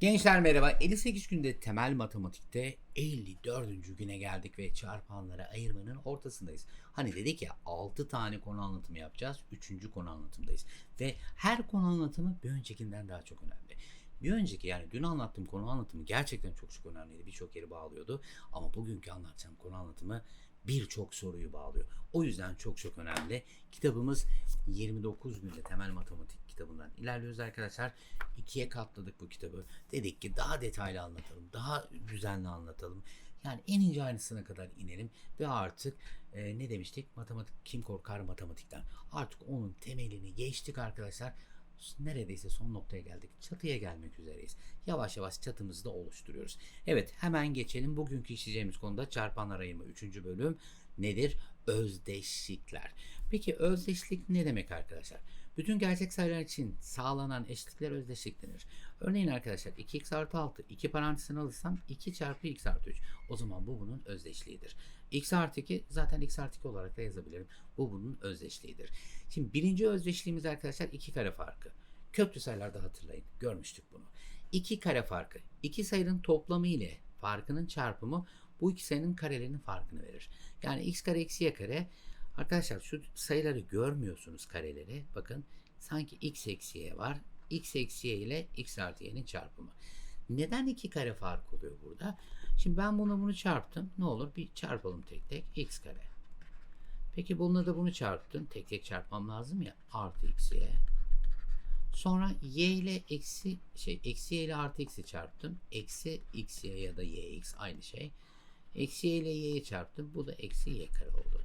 Gençler merhaba. 58 günde temel matematikte 54. güne geldik ve çarpanlara ayırmanın ortasındayız. Hani dedik ya 6 tane konu anlatımı yapacağız. 3. konu anlatımdayız. Ve her konu anlatımı bir öncekinden daha çok önemli. Bir önceki yani dün anlattığım konu anlatımı gerçekten çok çok önemliydi. Birçok yeri bağlıyordu. Ama bugünkü anlatacağım konu anlatımı birçok soruyu bağlıyor. O yüzden çok çok önemli. Kitabımız 29 günde temel matematik kitabından ilerliyoruz arkadaşlar. İkiye katladık bu kitabı. Dedik ki daha detaylı anlatalım, daha düzenli anlatalım. Yani en ince ayrıntısına kadar inelim ve artık e, ne demiştik? Matematik kim korkar matematikten. Artık onun temelini geçtik arkadaşlar. Neredeyse son noktaya geldik. Çatıya gelmek üzereyiz. Yavaş yavaş çatımızı da oluşturuyoruz. Evet hemen geçelim. Bugünkü işleyeceğimiz konuda çarpanlar ayırma 3. bölüm nedir? Özdeşlikler. Peki özdeşlik ne demek arkadaşlar? Bütün gerçek sayılar için sağlanan eşitlikler özdeşlik denir. Örneğin arkadaşlar 2x artı 6 2 parantezine alırsam 2 çarpı x artı 3. O zaman bu bunun özdeşliğidir. x artı 2 zaten x artı 2 olarak da yazabilirim. Bu bunun özdeşliğidir. Şimdi birinci özdeşliğimiz arkadaşlar 2 kare farkı. Köklü sayılarda hatırlayın. Görmüştük bunu. 2 kare farkı. İki sayının toplamı ile farkının çarpımı bu iki sayının karelerinin farkını verir. Yani x kare eksi y kare Arkadaşlar şu sayıları görmüyorsunuz kareleri. Bakın sanki x eksi y var. x eksi y ile x artı y'nin çarpımı. Neden iki kare fark oluyor burada? Şimdi ben bunu bunu çarptım. Ne olur bir çarpalım tek tek. x kare. Peki bununla da bunu çarptım. Tek tek çarpmam lazım ya. Artı x y. Sonra y ile eksi şey eksi y ile artı x'i çarptım. Eksi x y ya da y x aynı şey. Eksi y ile y'yi çarptım. Bu da eksi y kare oldu.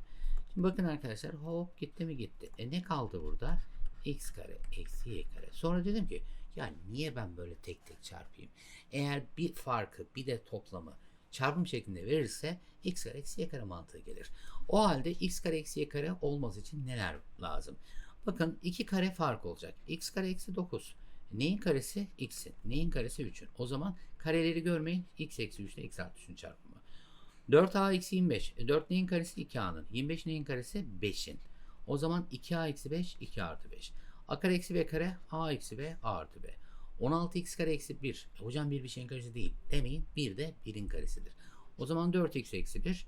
Şimdi bakın arkadaşlar hop gitti mi gitti. E ne kaldı burada? x kare eksi y kare. Sonra dedim ki ya niye ben böyle tek tek çarpayım? Eğer bir farkı bir de toplamı çarpım şeklinde verirse x kare eksi y kare mantığı gelir. O halde x kare eksi y kare olması için neler lazım? Bakın iki kare fark olacak. x kare eksi 9. Neyin karesi? x'in. Neyin karesi 3'ün. O zaman kareleri görmeyin. x eksi 3 ile x artı 3'ün çarpımı. 4a eksi 25. E 4 neyin karesi? 2a'nın. 25 neyin karesi? 5'in. O zaman 2a eksi 5, 2 artı 5. a kare eksi b kare, a eksi b, a artı b. 16x kare eksi 1. E hocam bir bir şeyin karesi değil. Demeyin. 1 de 1'in karesidir. O zaman 4x eksi 1.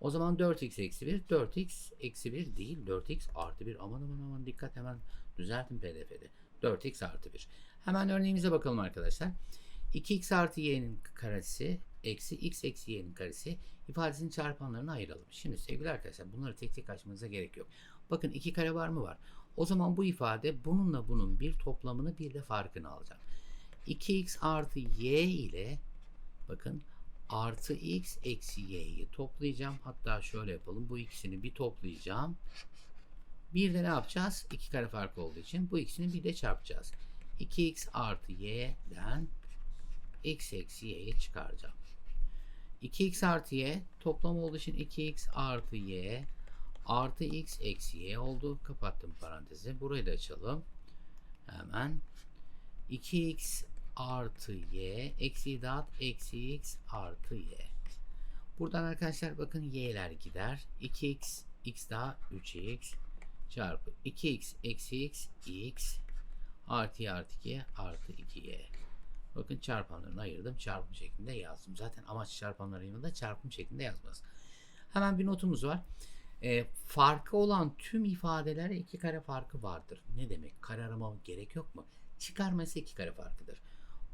O zaman 4x eksi 1. 4x eksi 1 değil. 4x artı 1. Aman aman aman dikkat hemen düzeltin pdf'de. 4x artı 1. Hemen örneğimize bakalım arkadaşlar. 2x artı y'nin karesi eksi x eksi y'nin karesi ifadesinin çarpanlarını ayıralım. Şimdi sevgili arkadaşlar bunları tek tek açmanıza gerek yok. Bakın iki kare var mı var. O zaman bu ifade bununla bunun bir toplamını bir de farkını alacak. 2x artı y ile bakın artı x eksi y'yi toplayacağım. Hatta şöyle yapalım. Bu ikisini bir toplayacağım. Bir de ne yapacağız? İki kare farkı olduğu için bu ikisini bir de çarpacağız. 2x artı y'den x eksi y'yi çıkaracağım. 2x artı y toplam olduğu için 2x artı y artı x eksi y oldu. Kapattım parantezi. Burayı da açalım. Hemen 2x artı y eksi dağıt eksi x artı y. Buradan arkadaşlar bakın y'ler gider. 2x x daha 3x çarpı 2x eksi x x artı y artı y artı 2y. Bakın çarpanlarını ayırdım. Çarpım şeklinde yazdım. Zaten amaç çarpanlar ayırmada çarpım şeklinde yazmaz. Hemen bir notumuz var. E, farkı olan tüm ifadelere iki kare farkı vardır. Ne demek? Kare arama gerek yok mu? Çıkarması iki kare farkıdır.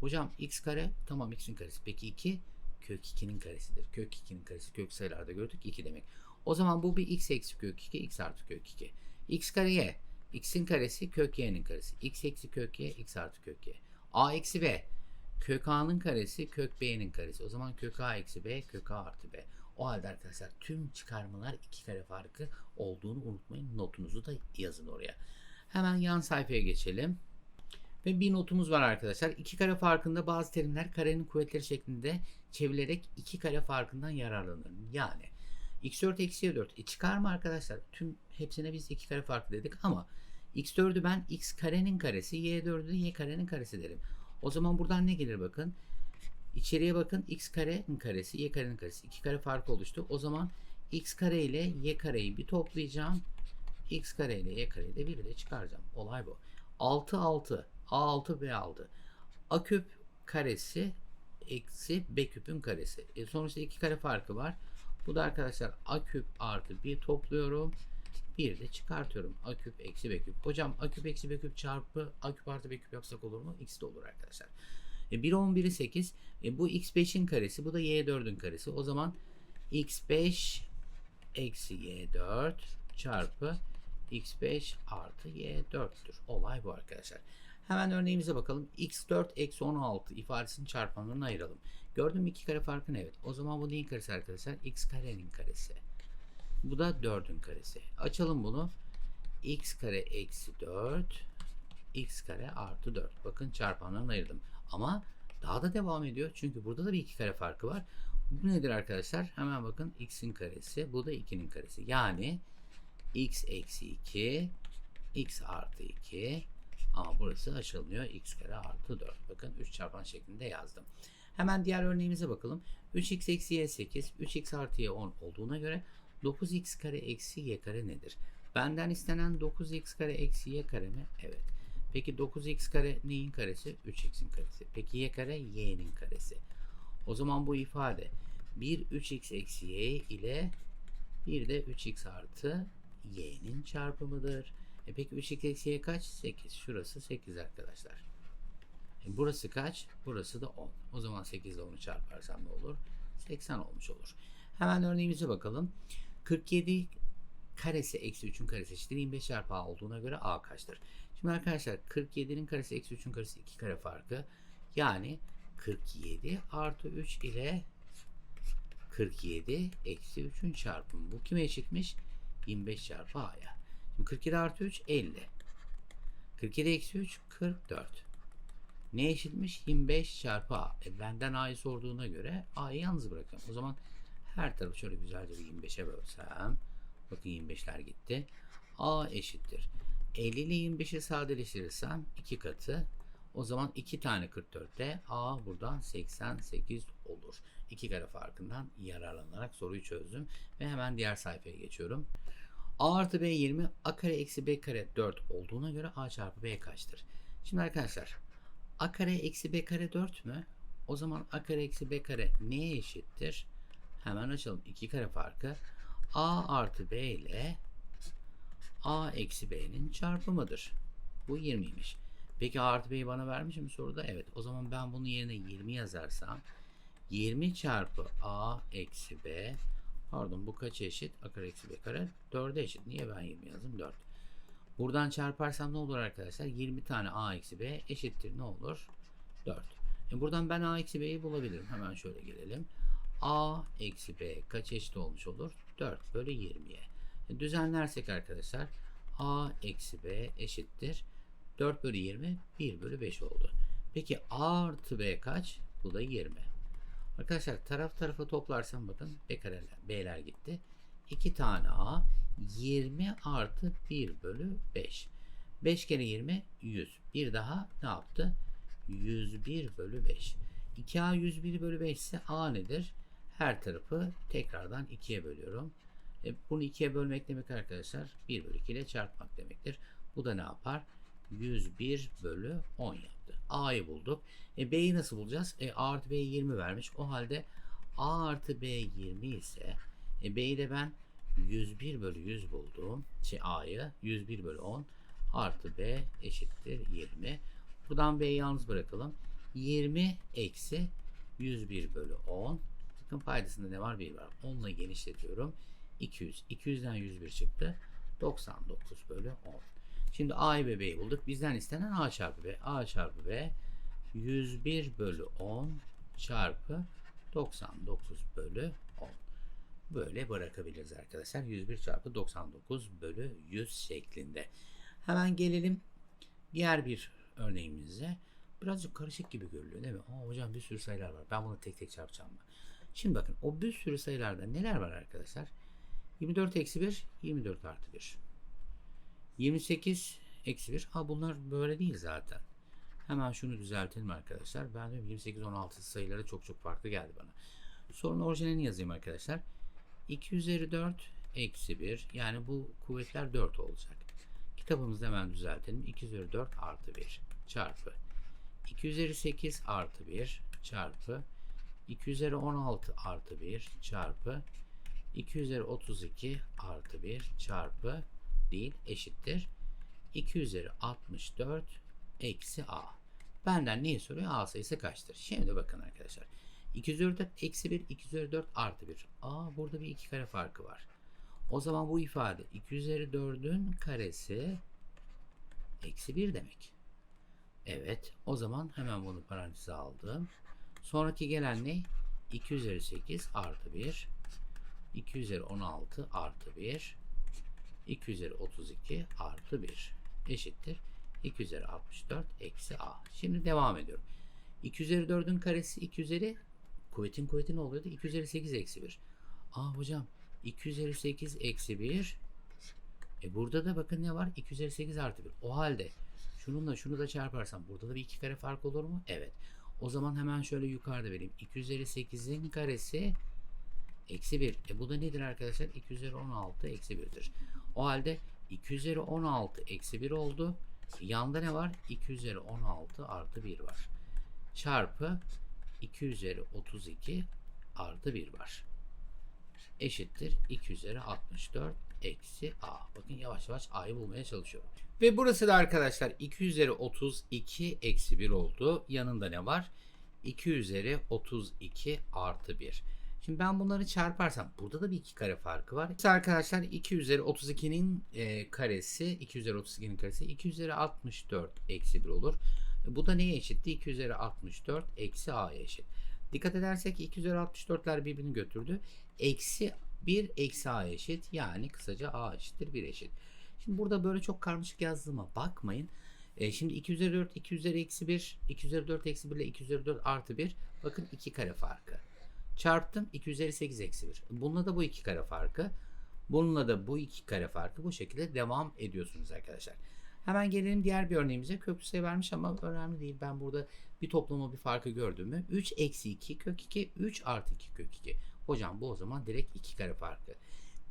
Hocam x kare tamam x'in karesi. Peki 2 kök 2'nin karesidir. Kök 2'nin karesi kök sayılarda gördük 2 demek. O zaman bu bir x eksi kök 2 x artı kök 2. x kare y. x'in karesi kök y'nin karesi. x eksi kök y x artı kök y. a eksi b kök a'nın karesi kök b'nin karesi. O zaman kök a eksi b kök a artı b. O halde arkadaşlar tüm çıkarmalar iki kare farkı olduğunu unutmayın. Notunuzu da yazın oraya. Hemen yan sayfaya geçelim. Ve bir notumuz var arkadaşlar. İki kare farkında bazı terimler karenin kuvvetleri şeklinde çevrilerek iki kare farkından yararlanır. Yani x4 eksi y4. E çıkarma arkadaşlar. Tüm hepsine biz iki kare farkı dedik ama x4'ü ben x karenin karesi, y4'ü de y karenin karesi derim. O zaman buradan ne gelir bakın. İçeriye bakın x karenin karesi y karenin karesi. iki kare fark oluştu. O zaman x kare ile y kareyi bir toplayacağım. x kare ile y kareyi de bir de çıkaracağım. Olay bu. 6 6 a6 b6 a küp karesi eksi b küpün karesi. E sonuçta iki kare farkı var. Bu da arkadaşlar a küp artı 1 topluyorum. Bir de çıkartıyorum. A küp eksi B küp. Hocam A küp eksi B küp çarpı A küp artı B küp yapsak olur mu? X de olur arkadaşlar. E, 1 11'i 8. E, bu X5'in karesi. Bu da Y4'ün karesi. O zaman X5 eksi Y4 çarpı X5 artı Y4'tür. Olay bu arkadaşlar. Hemen örneğimize bakalım. X4 eksi 16 ifadesinin çarpanlarını ayıralım. Gördün mü iki kare farkını? Evet. O zaman bu neyin karesi arkadaşlar? X karenin karesi. Bu da 4'ün karesi. Açalım bunu. x kare eksi 4 x kare artı 4. Bakın çarpanlarını ayırdım. Ama daha da devam ediyor. Çünkü burada da bir iki kare farkı var. Bu nedir arkadaşlar? Hemen bakın x'in karesi. Bu da 2'nin karesi. Yani x eksi 2 x artı 2 ama burası açılmıyor. x kare artı 4. Bakın 3 çarpan şeklinde yazdım. Hemen diğer örneğimize bakalım. 3x eksi y 8, 3x artı y 10 olduğuna göre 9x kare eksi y kare nedir? Benden istenen 9x kare eksi y kare mi? Evet. Peki 9x kare neyin karesi? 3x'in karesi. Peki y kare y'nin karesi. O zaman bu ifade 1 3x eksi y ile bir de 3x artı y'nin çarpımıdır. E peki 3x eksi y kaç? 8. Şurası 8 arkadaşlar. E burası kaç? Burası da 10. O zaman 8 ile 10'u çarparsam ne olur? 80 olmuş olur. Hemen örneğimize bakalım. 47 karesi eksi 3'ün karesi eşittir 25 çarpı a olduğuna göre a kaçtır? Şimdi arkadaşlar 47'nin karesi eksi 3'ün karesi 2 kare farkı. Yani 47 artı 3 ile 47 eksi 3'ün çarpımı. Bu kime eşitmiş? 25 çarpı a'ya. Şimdi 47 artı 3 50. 47 eksi 3 44. Ne eşitmiş? 25 çarpı a. E benden a'yı sorduğuna göre a'yı yalnız bırakıyorum. O zaman her tarafı şöyle güzelce bir 25'e bölsem. Bakın 25'ler gitti. A eşittir. 50 ile 25'i sadeleştirirsem 2 katı. O zaman 2 tane 44'te A buradan 88 olur. 2 kare farkından yararlanarak soruyu çözdüm. Ve hemen diğer sayfaya geçiyorum. A artı B 20, A kare eksi B kare 4 olduğuna göre A çarpı B kaçtır? Şimdi arkadaşlar A kare eksi B kare 4 mü? O zaman A kare eksi B kare neye eşittir? Hemen açalım. 2 kare farkı a artı b ile a eksi b'nin çarpımıdır. Bu 20'ymiş. Peki a artı b'yi bana vermiş mi soruda? Evet. O zaman ben bunun yerine 20 yazarsam 20 çarpı a eksi b pardon bu kaç eşit? a kare eksi b kare 4'e eşit. Niye ben 20 yazdım? 4. Buradan çarparsam ne olur arkadaşlar? 20 tane a eksi b eşittir ne olur? 4. E buradan ben a eksi b'yi bulabilirim. Hemen şöyle gelelim a eksi b kaç eşit olmuş olur? 4 bölü 20'ye. E, düzenlersek arkadaşlar a eksi b eşittir. 4 bölü 20 1 bölü 5 oldu. Peki a artı b kaç? Bu da 20. Arkadaşlar taraf tarafa toplarsam bakın b kareler, b'ler gitti. 2 tane a 20 artı 1 bölü 5. 5 kere 20 100. Bir daha ne yaptı? 101 bölü 5. 2a 101 bölü 5 ise a nedir? Her tarafı tekrardan 2'ye bölüyorum. E, bunu 2'ye bölmek demek arkadaşlar 1 bölü 2 ile çarpmak demektir. Bu da ne yapar? 101 bölü 10 yaptı. A'yı bulduk. E, B'yi nasıl bulacağız? E, A artı B 20 vermiş. O halde A artı B 20 ise e, B'yi de ben 101 bölü 100 buldum. Şey A'yı 101 bölü 10 artı B eşittir 20. Buradan B'yi yalnız bırakalım. 20 eksi 101 bölü 10 Bakın paydasında ne var? 1 var. 10 ile genişletiyorum. 200. 200'den 101 çıktı. 99 bölü 10. Şimdi A'yı ve B'yi bulduk. Bizden istenen A çarpı B. A çarpı B 101 bölü 10 çarpı 99 bölü 10. Böyle bırakabiliriz arkadaşlar. 101 çarpı 99 bölü 100 şeklinde. Hemen gelelim diğer bir örneğimize. Birazcık karışık gibi görülüyor değil mi? Aa, hocam bir sürü sayılar var. Ben bunu tek tek çarpacağım? Şimdi bakın o bir sürü sayılarda neler var arkadaşlar? 24 eksi 1, 24 artı 1. 28 eksi 1. Ha bunlar böyle değil zaten. Hemen şunu düzeltelim arkadaşlar. Ben diyorum 28, 16 sayıları çok çok farklı geldi bana. Sorunun orijinalini yazayım arkadaşlar. 2 üzeri 4 eksi 1. Yani bu kuvvetler 4 olacak. Kitabımızda hemen düzeltelim. 2 üzeri 4 artı 1 çarpı 2 üzeri 8 artı 1 çarpı 2 üzeri 16 artı 1 çarpı 2 üzeri 32 artı 1 çarpı değil eşittir. 2 üzeri 64 eksi a. Benden neyi soruyor? A sayısı kaçtır? Şimdi bakın arkadaşlar. 2 üzeri 4 eksi 1, 2 üzeri 4 artı 1. Aa burada bir iki kare farkı var. O zaman bu ifade 2 üzeri 4'ün karesi eksi 1 demek. Evet. O zaman hemen bunu paranteze aldım. Sonraki gelen ne? 2 üzeri 8 artı 1. 2 üzeri 16 artı 1. 2 üzeri 32 artı 1 eşittir. 2 üzeri 64 eksi a. Şimdi devam ediyorum. 2 üzeri 4'ün karesi 2 üzeri kuvvetin kuvveti ne oluyordu? 2 üzeri 8 eksi 1. Aa hocam 2 üzeri 8 eksi 1. E burada da bakın ne var? 2 üzeri 8 artı 1. O halde şununla şunu da çarparsam burada da bir iki kare fark olur mu? Evet. O zaman hemen şöyle yukarıda vereyim. 2 üzeri 8'in karesi eksi 1. E bu da nedir arkadaşlar? 2 üzeri 16 eksi 1'dir. O halde 2 üzeri 16 eksi 1 oldu. Yanda ne var? 2 üzeri 16 artı 1 var. Çarpı 2 üzeri 32 artı 1 var. Eşittir 2 üzeri 64 eksi a. Bakın yavaş yavaş a'yı bulmaya çalışıyorum. Ve burası da arkadaşlar 2 üzeri 32 eksi 1 oldu. Yanında ne var? 2 üzeri 32 artı 1. Şimdi ben bunları çarparsam burada da bir iki kare farkı var. İşte arkadaşlar 2 üzeri 32'nin e, karesi 2 üzeri 32'nin karesi 2 üzeri 64 eksi 1 olur. E, bu da neye eşitti? 2 üzeri 64 eksi a'ya eşit. Dikkat edersek 2 üzeri 64'ler birbirini götürdü. Eksi 1 eksi a eşit. Yani kısaca a eşittir 1 eşit. Şimdi burada böyle çok karmaşık yazdığıma bakmayın. E, şimdi 2 üzeri 4, 2 üzeri eksi 1, 2 üzeri 4 eksi 1 ile 2 üzeri 4 artı 1. Bakın 2 kare farkı. Çarptım 2 üzeri 8 eksi 1. Bununla da bu 2 kare farkı. Bununla da bu 2 kare farkı bu şekilde devam ediyorsunuz arkadaşlar. Hemen gelelim diğer bir örneğimize. Köklü sayı vermiş ama önemli değil. Ben burada bir toplama bir farkı gördüğümü 3 eksi 2 kök 2 3 artı 2 kök 2. Hocam bu o zaman direkt 2 kare farkı.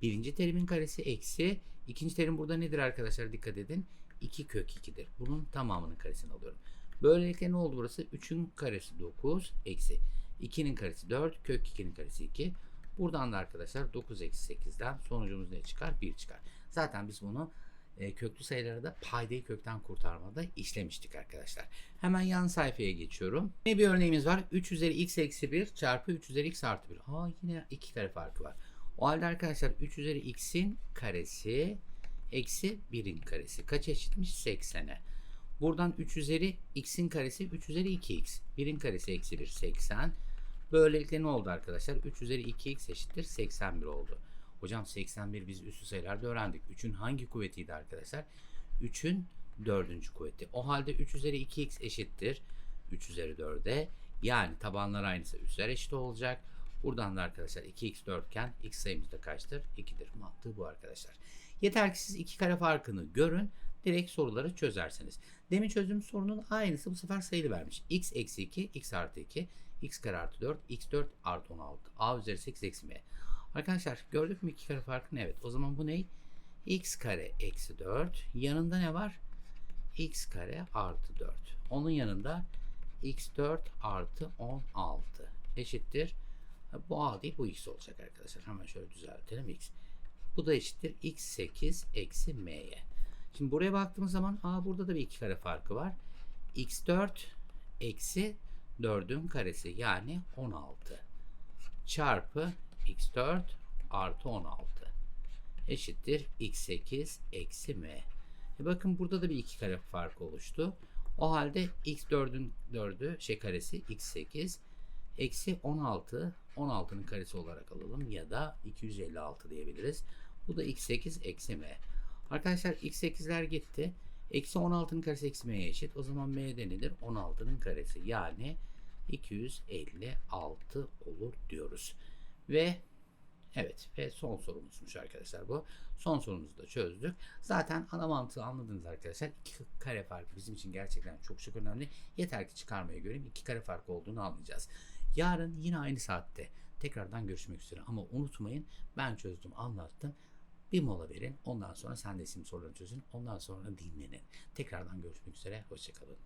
Birinci terimin karesi eksi. ikinci terim burada nedir arkadaşlar dikkat edin. 2 kök 2'dir. Bunun tamamının karesini alıyorum. Böylelikle ne oldu burası? 3'ün karesi 9 eksi. 2'nin karesi 4 kök 2'nin karesi 2. Buradan da arkadaşlar 9 eksi 8'den sonucumuz ne çıkar? 1 çıkar. Zaten biz bunu e, köklü sayıları da paydayı kökten kurtarmada işlemiştik arkadaşlar. Hemen yan sayfaya geçiyorum. Yine bir örneğimiz var. 3 üzeri x eksi 1 çarpı 3 üzeri x artı 1. Aa yine 2 kare farkı var. O halde arkadaşlar 3 üzeri x'in karesi eksi 1'in karesi. Kaç eşitmiş? 80'e. Buradan 3 üzeri x'in karesi 3 üzeri 2x. 1'in karesi eksi 1 80. Böylelikle ne oldu arkadaşlar? 3 üzeri 2x eşittir 81 oldu. Hocam 81 biz üstü sayılarda öğrendik. 3'ün hangi kuvvetiydi arkadaşlar? 3'ün dördüncü kuvveti. O halde 3 üzeri 2x eşittir 3 üzeri 4'e. Yani tabanlar aynısı üstler eşit olacak. Buradan da arkadaşlar 2x 4 iken x sayımız da kaçtır? 2'dir. Mantığı bu arkadaşlar. Yeter ki siz iki kare farkını görün. Direkt soruları çözersiniz. Demin çözdüğüm sorunun aynısı bu sefer sayılı vermiş. x eksi 2, x artı 2, x kare artı 4, x 4 artı 16. a üzeri 8 eksi m. Arkadaşlar gördük mü iki kare farkını? Evet. O zaman bu ne? x kare eksi 4. Yanında ne var? x kare artı 4. Onun yanında x4 artı 16 eşittir. Bu a değil bu x olacak arkadaşlar. Hemen şöyle düzeltelim x. Bu da eşittir x8 eksi m'ye. Şimdi buraya baktığımız zaman a burada da bir iki kare farkı var. x4 eksi 4'ün karesi yani 16 çarpı x4 artı 16 eşittir x8 eksi m. E bakın burada da bir iki kare farkı oluştu. O halde x4'ün 4'ü şey karesi x8 eksi 16 16'nın karesi olarak alalım ya da 256 diyebiliriz. Bu da x8 eksi m. Arkadaşlar x8'ler gitti. Eksi 16'nın karesi eksi m'ye eşit. O zaman m denilir 16'nın karesi. Yani 256 olur diyoruz. Ve evet ve son sorumuzmuş arkadaşlar bu. Son sorumuzu da çözdük. Zaten ana mantığı anladınız arkadaşlar. İki kare farkı bizim için gerçekten çok çok önemli. Yeter ki çıkarmaya göreyim. iki kare farkı olduğunu anlayacağız. Yarın yine aynı saatte tekrardan görüşmek üzere. Ama unutmayın ben çözdüm anlattım. Bir mola verin. Ondan sonra sen de isim sorularını çözün. Ondan sonra dinlenin. Tekrardan görüşmek üzere. Hoşçakalın.